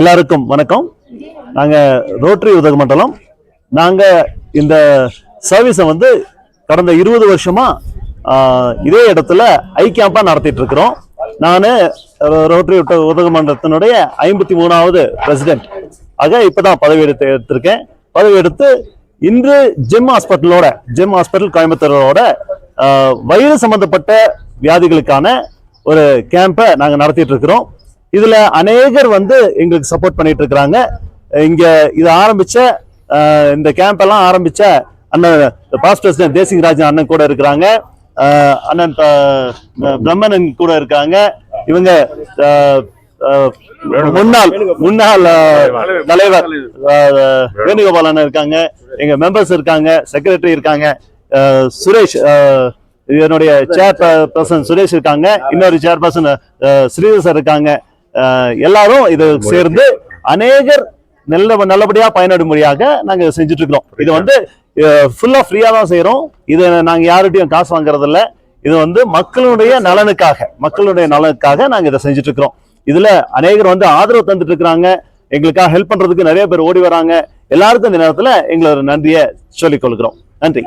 எல்லாருக்கும் வணக்கம். நாங்கள் ரோட்டரி உதகமண்டலம் நாங்கள் இந்த சர்வீஸை வந்து கடந்த இருபது வருஷமாக இதே இடத்துல ஐ கேம்பாக நடத்திட்டு இருக்கிறோம். நான் ரோட்டரி உதக உதகமண்டலத்தினுடைய ஐம்பத்தி மூணாவது பிரசிடென்ட் ஆக இப்போ தான் பதவி எடுத்து எடுத்திருக்கேன். பதவி எடுத்து இன்று ஜிம் ஹாஸ்பிட்டலோட ஜிம் ஹாஸ்பிட்டல் கோயம்புத்தூரோட வயிறு சம்பந்தப்பட்ட வியாதிகளுக்கான ஒரு கேம்பை நாங்கள் நடத்திட்டு இருக்கிறோம். இதுல அநேகர் வந்து எங்களுக்கு சப்போர்ட் பண்ணிட்டு இருக்கிறாங்க. இங்க இது ஆரம்பிச்ச இந்த கேம்ப் எல்லாம் ஆரம்பிச்ச அண்ணன் பாஸ்டர்ஸ் பிரசிடென்ட் அண்ணன் கூட இருக்கிறாங்க. அண்ணன் பிரம்மணன் கூட இருக்காங்க. இவங்க முன்னாள் முன்னாள் தலைவர் வேணுகோபால் அண்ணன் இருக்காங்க. எங்க மெம்பர்ஸ் இருக்காங்க செக்ரட்டரி இருக்காங்க. சுரேஷ் என்னுடைய சேர் பர்சன் சுரேஷ் இருக்காங்க. இன்னொரு சேர்பர்சன் ஸ்ரீதர் சார் இருக்காங்க. எல்லாரும் இது சேர்ந்து அநேகர் நல்ல நல்லபடியா பயனடும்படியாக நாங்க செஞ்சுட்டு இருக்கிறோம் இது வந்து ஃபுல்லா ஃப்ரீயா தான் செய்யறோம் இது நாங்க யார்கிட்டயும் காசு வாங்குறது இல்ல இது வந்து மக்களுடைய நலனுக்காக மக்களுடைய நலனுக்காக நாங்க இதை செஞ்சுட்டு இருக்கிறோம் இதுல அநேகர் வந்து ஆதரவு தந்துட்டு இருக்கிறாங்க எங்களுக்காக ஹெல்ப் பண்றதுக்கு நிறைய பேர் ஓடி வராங்க. எல்லாருக்கும் இந்த நேரத்துல எங்களோட நன்றியை சொல்லிக் கொள்கிறோம். நன்றி.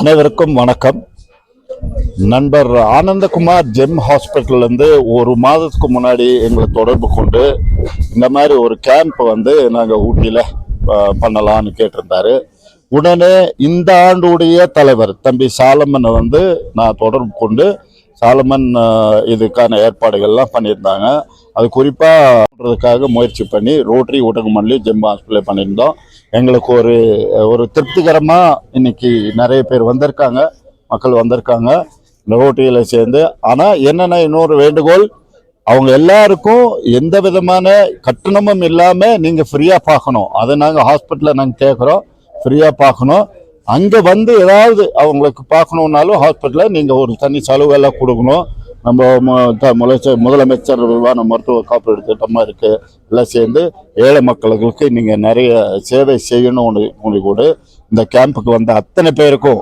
அனைவருக்கும் வணக்கம். நண்பர் ஆனந்தகுமார் ஜெம் ஹாஸ்பிட்டல்லேருந்து ஒரு மாதத்துக்கு முன்னாடி எங்களை தொடர்பு கொண்டு இந்த மாதிரி ஒரு கேம்ப் வந்து நாங்கள் ஊட்டியில் பண்ணலாம்னு கேட்டிருந்தாரு. உடனே இந்த ஆண்டுடைய தலைவர் தம்பி சாலமனை வந்து நான் தொடர்பு கொண்டு சாலமன் இதுக்கான ஏற்பாடுகள்லாம் பண்ணியிருந்தாங்க. அது குறிப்பாக முயற்சி பண்ணி ரோட்டரி ஊட்டகமல்லி ஜெம் ஹாஸ்பிட்டல் பண்ணியிருந்தோம். எங்களுக்கு ஒரு ஒரு திருப்திகரமாக இன்னைக்கு நிறைய பேர் வந்திருக்காங்க. மக்கள் வந்திருக்காங்க. இந்த சேர்ந்து. ஆனால் என்னென்ன இன்னொரு வேண்டுகோள். அவங்க எல்லாருக்கும் எந்த விதமான கட்டணமும் இல்லாமல் நீங்கள் ஃப்ரீயாக பார்க்கணும். அதை நாங்கள் ஹாஸ்பிட்டலில் நாங்கள் கேட்குறோம் ஃப்ரீயாக பார்க்கணும். அங்கே வந்து ஏதாவது அவங்களுக்கு பார்க்கணுன்னாலும் ஹாஸ்பிட்டலில் நீங்கள் ஒரு தனி செலவெல்லாம் கொடுக்கணும். நம்ம முதலமைச்சர் முதலமைச்சர் விரிவான மருத்துவ காப்பீடு திட்டமாக இருக்குது எல்லாம் சேர்ந்து ஏழை மக்களுக்கு நீங்கள் நிறைய சேவை செய்யணும் உங்களுக்கு கூட இந்த கேம்புக்கு வந்த அத்தனை பேருக்கும்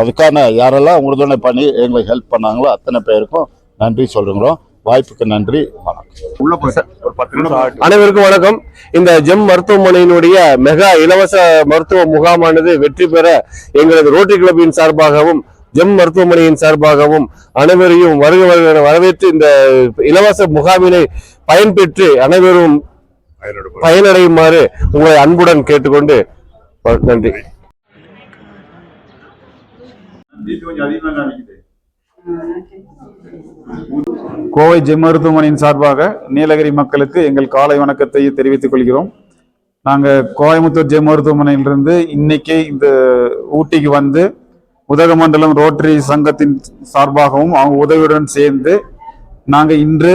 அதுக்கான யாரெல்லாம் உறுதுணை பண்ணி எங்களுக்கு ஹெல்ப் பண்ணாங்களோ அத்தனை பேருக்கும் நன்றி சொல்லுங்கிறோம் வாய்ப்புக்கு நன்றி. வணக்கம். அனைவருக்கும் வணக்கம். இந்த ஜெம் மருத்துவமனையினுடைய மெகா இலவச மருத்துவ முகாமானது வெற்றி பெற எங்களது ரோட்டரி கிளப்பின் சார்பாகவும் ஜெம் மருத்துவமனையின் சார்பாகவும் அனைவரையும் வருக வருக வரவேற்று இந்த இலவச முகாமினை பயன்பெற்று அனைவரும் பயனடையுமாறு உங்களை அன்புடன் கேட்டுக்கொண்டு நன்றி. கோவை ஜெம் மருத்துவமனையின் சார்பாக நீலகிரி மக்களுக்கு எங்கள் காலை வணக்கத்தை தெரிவித்துக் கொள்கிறோம். நாங்கள் கோயம்புத்தூர் ஜெம் மருத்துவமனையிலிருந்து இன்னைக்கு இந்த ஊட்டிக்கு வந்து உதகமண்டலம் ரோட்டரி சங்கத்தின் சார்பாகவும் அவங்க உதவியுடன் சேர்ந்து நாங்கள் இன்று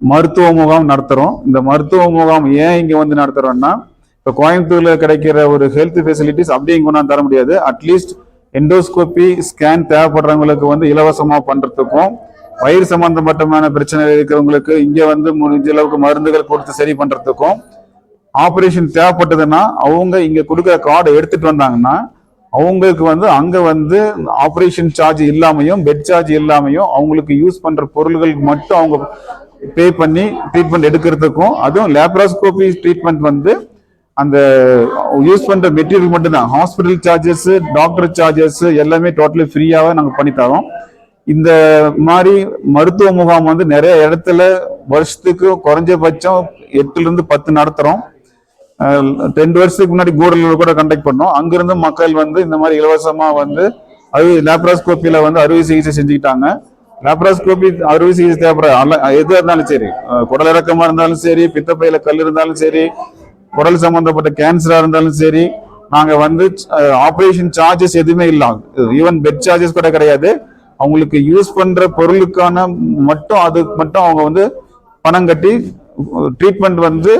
மருத்துவ முகாம் நடத்துகிறோம் இந்த மருத்துவ முகாம் ஏன் இங்கே வந்து நடத்துகிறோம்னா இப்போ கோயம்புத்தூரில் கிடைக்கிற ஒரு ஹெல்த் ஃபெசிலிட்டிஸ் அப்படியே இங்கே கொண்டாந்து தர முடியாது. அட்லீஸ்ட் எண்டோஸ்கோபி ஸ்கேன் தேவைப்படுறவங்களுக்கு வந்து இலவசமாக பண்ணுறதுக்கும் வயிறு சம்பந்தப்பட்டமான பிரச்சனை இருக்கிறவங்களுக்கு இங்கே வந்து முடிஞ்ச அளவுக்கு மருந்துகள் கொடுத்து சரி பண்ணுறதுக்கும் ஆப்ரேஷன் தேவைப்பட்டதுன்னா அவங்க இங்கே கொடுக்குற கார்டை எடுத்துகிட்டு வந்தாங்கன்னா அவங்களுக்கு வந்து அங்கே வந்து ஆப்ரேஷன் சார்ஜ் இல்லாமையும் பெட் சார்ஜ் இல்லாமையும் அவங்களுக்கு யூஸ் பண்ணுற பொருள்களுக்கு மட்டும் அவங்க பே பண்ணி ட்ரீட்மெண்ட் எடுக்கிறதுக்கும் அதுவும் லேப்ராஸ்கோபி ட்ரீட்மெண்ட் வந்து அந்த யூஸ் பண்ற மெட்டீரியல் மட்டும்தான். ஹாஸ்பிட்டல் சார்ஜஸ் டாக்டர் சார்ஜஸ் எல்லாமே டோட்டலி ஃப்ரீயாகவே நாங்கள் பண்ணி தரோம். இந்த மாதிரி மருத்துவ முகாம் வந்து நிறைய இடத்துல வருஷத்துக்கு குறைஞ்சபட்சம் எட்டுல இருந்து பத்து நடத்துறோம். அஹ் ரெண்டு வருஷத்துக்கு முன்னாடி கூடலூர் கூட கண்டக்ட் பண்ணோம். அங்கிருந்து மக்கள் வந்து இந்த மாதிரி இலவசமா வந்து அறுவை லேப்ராஸ்கோப்பியில வந்து அறுவை சிகிச்சை செஞ்சுக்கிட்டாங்க. லேப்ராஸ்கோபி அறுவை சிகிச்சை தேவைப்படுற அல்ல எது இருந்தாலும் சரி. குடல் இறக்கமா இருந்தாலும் சரி பித்தப்பையில கல் இருந்தாலும் சரி குடல் சம்பந்தப்பட்ட கேன்சரா இருந்தாலும் சரி நாங்க வந்து ஆபரேஷன் சார்ஜஸ் எதுவுமே இல்லாம ஈவன் பெட் சார்ஜஸ் கூட கிடையாது. அவங்களுக்கு யூஸ் பண்ற பொருளுக்கான மட்டும் அது மட்டும் அவங்க வந்து பணம் கட்டி ட்ரீட்மெண்ட் வந்து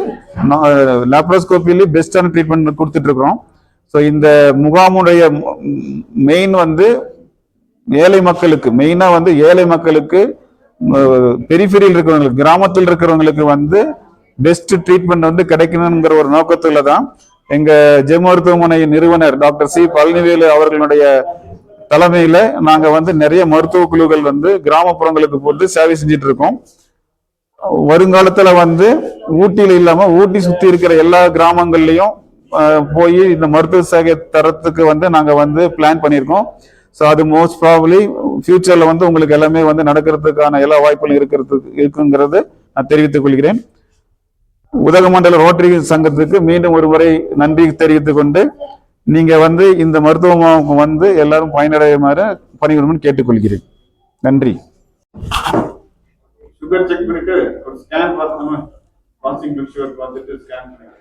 லேப்ரோஸ்கோப்பிலே பெஸ்டான ட்ரீட்மெண்ட் கொடுத்துட்டு இருக்கிறோம். ஸோ இந்த முகாமுடைய மெயின் வந்து ஏழை மக்களுக்கு மெயினாக வந்து ஏழை மக்களுக்கு பெரிஃபெரியில் இருக்கிறவங்களுக்கு கிராமத்தில் இருக்கிறவங்களுக்கு வந்து பெஸ்ட் ட்ரீட்மெண்ட் வந்து கிடைக்கணுங்கிற ஒரு நோக்கத்துல தான் எங்க ஜெ மருத்துவமனை நிறுவனர் டாக்டர் சி பழனிவேலு அவர்களுடைய தலைமையில நாங்க வந்து நிறைய மருத்துவ குழுக்கள் வந்து கிராமப்புறங்களுக்கு போட்டு சேவை செஞ்சுட்டு இருக்கோம் வருங்காலத்துல வந்து ஊட்டியில இல்லாம ஊட்டி சுத்தி இருக்கிற எல்லா கிராமங்கள்லயும் போய் இந்த மருத்துவ சேவை தரத்துக்கு வந்து நாங்க வந்து பிளான் பண்ணியிருக்கோம். ஸோ அது மோஸ்ட் ப்ராபலி ஃபியூச்சர்ல வந்து உங்களுக்கு எல்லாமே வந்து நடக்கிறதுக்கான எல்லா வாய்ப்புகளும் இருக்கிறதுக்கு இருக்குங்கிறது நான் தெரிவித்துக் கொள்கிறேன். உதகமண்டல ரோட்டரி சங்கத்துக்கு மீண்டும் ஒரு முறை நன்றி தெரிவித்துக் கொண்டு நீங்க வந்து இந்த மருத்துவ முகாமுக்கு வந்து எல்லாரும் பயனடையுமாறு பணிகளும் கேட்டுக்கொள்கிறேன். நன்றி. சுகர் செக் பண்ணிட்டு ஒரு ஸ்கேன் பார்த்தோமா பாசிங் சுகர் பார்த்துட்டு ஸ்கேன் பண்ணிட்டு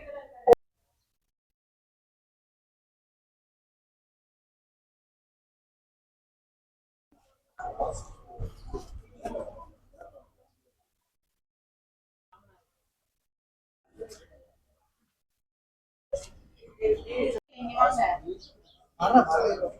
啊。